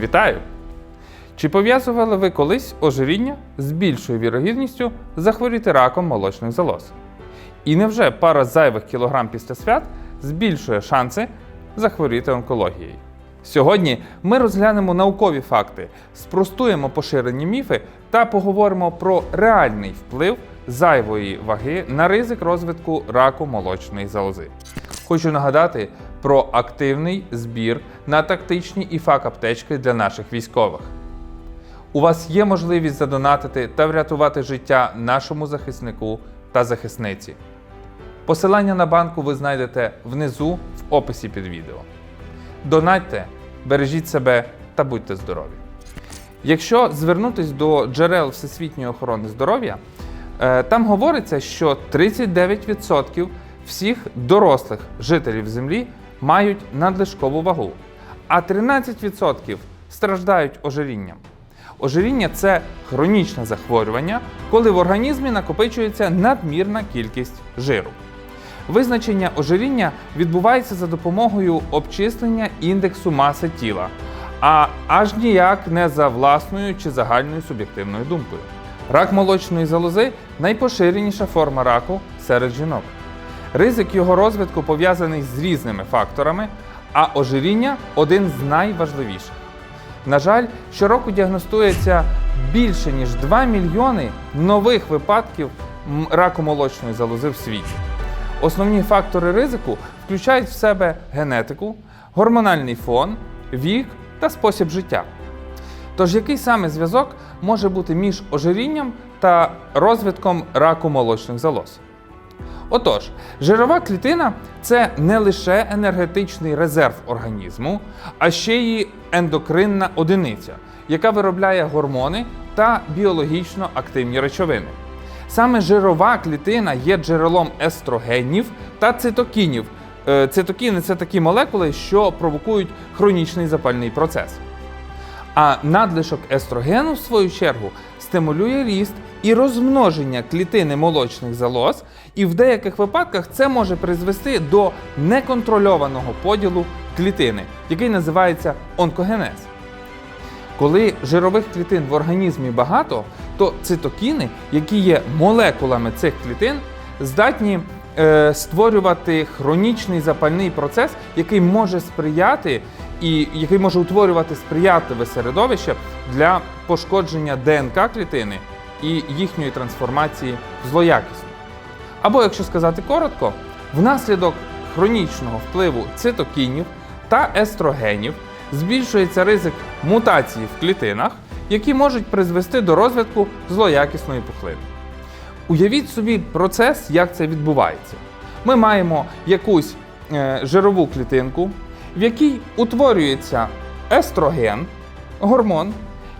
Вітаю! Чи пов'язували ви колись ожиріння з більшою вірогідністю захворіти раком молочних залоз? І невже пара зайвих кілограм після свят збільшує шанси захворіти онкологією? Сьогодні ми розглянемо наукові факти, спростуємо поширені міфи та поговоримо про реальний вплив зайвої ваги на ризик розвитку раку молочної залози. Хочу нагадати про активний збір на тактичні і фак-аптечки для наших військових. У вас є можливість задонатити та врятувати життя нашому захиснику та захисниці. Посилання на банку ви знайдете внизу в описі під відео. Донатьте, бережіть себе та будьте здорові. Якщо звернутися до джерел Всесвітньої охорони здоров'я, е, там говориться, що 39% всіх дорослих жителів Землі мають надлишкову вагу, а 13% страждають ожирінням. Ожиріння це хронічне захворювання, коли в організмі накопичується надмірна кількість жиру. Визначення ожиріння відбувається за допомогою обчислення індексу маси тіла, а аж ніяк не за власною чи загальною суб'єктивною думкою. Рак молочної залози найпоширеніша форма раку серед жінок. Ризик його розвитку пов'язаний з різними факторами, а ожиріння один з найважливіших. На жаль, щороку діагностується більше ніж 2 мільйони нових випадків раку молочної залози в світі. Основні фактори ризику включають в себе генетику, гормональний фон, вік та спосіб життя. Тож який саме зв'язок може бути між ожирінням та розвитком раку молочних залоз? Отож, жирова клітина це не лише енергетичний резерв організму, а ще й ендокринна одиниця, яка виробляє гормони та біологічно активні речовини. Саме жирова клітина є джерелом естрогенів та цитокінів. Е, Цитокіни це такі молекули, що провокують хронічний запальний процес. А надлишок естрогену, в свою чергу, стимулює ріст і розмноження клітини молочних залоз, і в деяких випадках це може призвести до неконтрольованого поділу клітини, який називається онкогенез. Коли жирових клітин в організмі багато, то цитокіни, які є молекулами цих клітин, здатні створювати хронічний запальний процес, який може сприяти і який може утворювати сприятливе середовище для пошкодження ДНК клітини і їхньої трансформації в злоякісну. Або, якщо сказати коротко, внаслідок хронічного впливу цитокінів та естрогенів збільшується ризик мутації в клітинах, які можуть призвести до розвитку злоякісної пухлини. Уявіть собі процес, як це відбувається. Ми маємо якусь е, жирову клітинку, в якій утворюється естроген, гормон,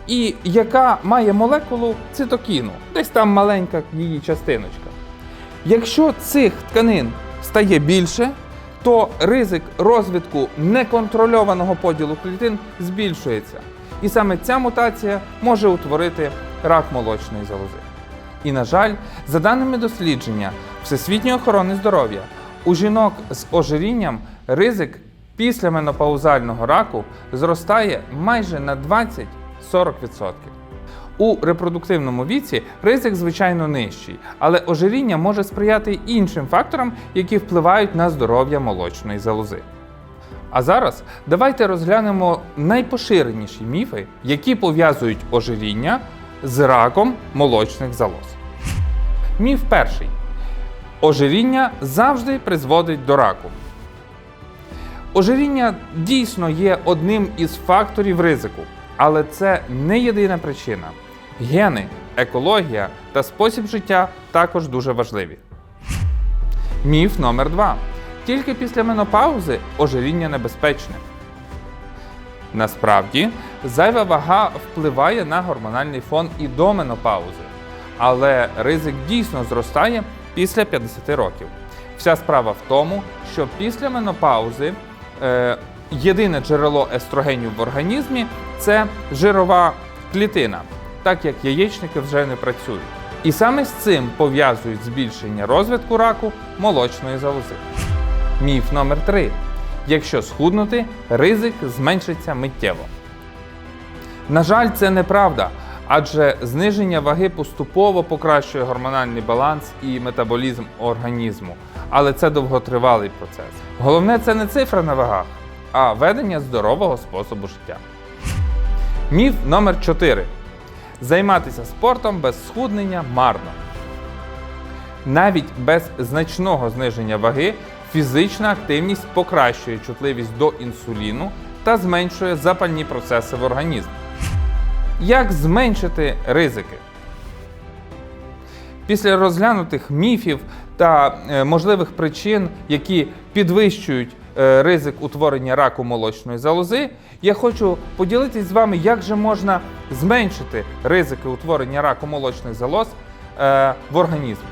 і яка має молекулу цитокіну, десь там маленька її частиночка. Якщо цих тканин стає більше, то ризик розвитку неконтрольованого поділу клітин збільшується. І саме ця мутація може утворити рак молочної залози. І, на жаль, за даними дослідження Всесвітньої охорони здоров'я, у жінок з ожирінням ризик після менопаузального раку зростає майже на 20-40%. У репродуктивному віці ризик, звичайно, нижчий, але ожиріння може сприяти іншим факторам, які впливають на здоров'я молочної залози. А зараз давайте розглянемо найпоширеніші міфи, які пов'язують ожиріння з раком молочних залоз. Міф перший: ожиріння завжди призводить до раку. Ожиріння дійсно є одним із факторів ризику, але це не єдина причина. Гени, екологія та спосіб життя також дуже важливі. Міф номер 2 Тільки після менопаузи ожиріння небезпечне. Насправді, зайва вага впливає на гормональний фон і до менопаузи, але ризик дійсно зростає після 50 років. Вся справа в тому, що після менопаузи е, єдине джерело естрогенів в організмі це жирова клітина, так як яєчники вже не працюють. І саме з цим пов'язують збільшення розвитку раку молочної залози. Міф номер 3 Якщо схуднути, ризик зменшиться миттєво. На жаль, це неправда, адже зниження ваги поступово покращує гормональний баланс і метаболізм організму. Але це довготривалий процес. Головне це не цифра на вагах, а ведення здорового способу життя. Міф номер 4. Займатися спортом без схуднення марно. Навіть без значного зниження ваги фізична активність покращує чутливість до інсуліну та зменшує запальні процеси в організмі. Як зменшити ризики? Після розглянутих міфів та е, можливих причин, які підвищують е, ризик утворення раку молочної залози, я хочу поділитися з вами, як же можна зменшити ризики утворення раку молочних залоз е, в організмі.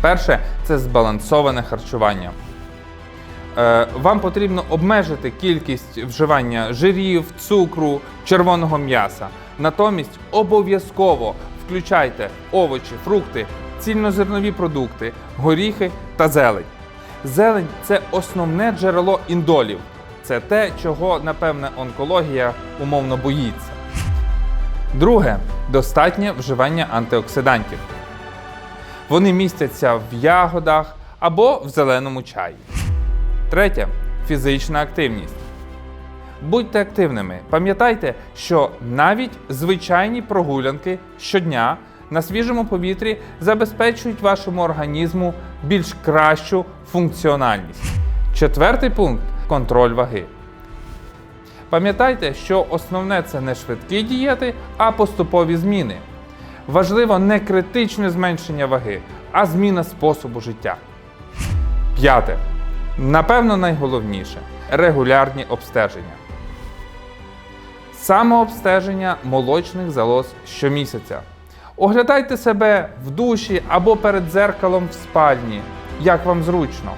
Перше це збалансоване харчування. Е, Вам потрібно обмежити кількість вживання жирів, цукру, червоного м'яса. Натомість обов'язково включайте овочі, фрукти, цільнозернові продукти, горіхи та зелень. Зелень це основне джерело індолів. Це те, чого, напевне, онкологія умовно боїться. Друге достатнє вживання антиоксидантів. Вони містяться в ягодах або в зеленому чаї. Третє фізична активність. Будьте активними. Пам'ятайте, що навіть звичайні прогулянки щодня на свіжому повітрі забезпечують вашому організму більш кращу функціональність. Четвертий пункт контроль ваги. Пам'ятайте, що основне це не швидкі дієти, а поступові зміни. Важливо не критичне зменшення ваги, а зміна способу життя. П'яте. Напевно, найголовніше регулярні обстеження. Самообстеження молочних залоз щомісяця. Оглядайте себе в душі або перед дзеркалом в спальні, як вам зручно.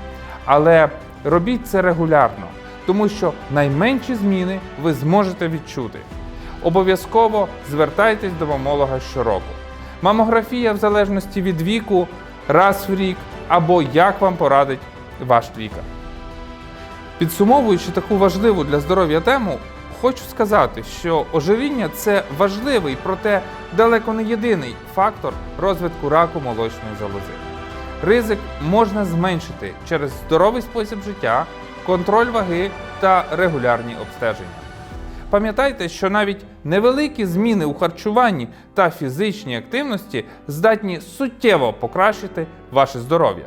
Але робіть це регулярно, тому що найменші зміни ви зможете відчути. Обов'язково звертайтесь до мамолога щороку. Мамографія в залежності від віку раз в рік або як вам порадить ваш лікар. Підсумовуючи таку важливу для здоров'я тему, хочу сказати, що ожиріння це важливий, проте далеко не єдиний фактор розвитку раку молочної залози. Ризик можна зменшити через здоровий спосіб життя, контроль ваги та регулярні обстеження. Пам'ятайте, що навіть невеликі зміни у харчуванні та фізичній активності здатні суттєво покращити ваше здоров'я.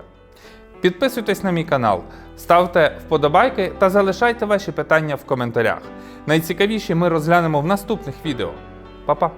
Підписуйтесь на мій канал, ставте вподобайки та залишайте ваші питання в коментарях. Найцікавіші ми розглянемо в наступних відео. Па-па!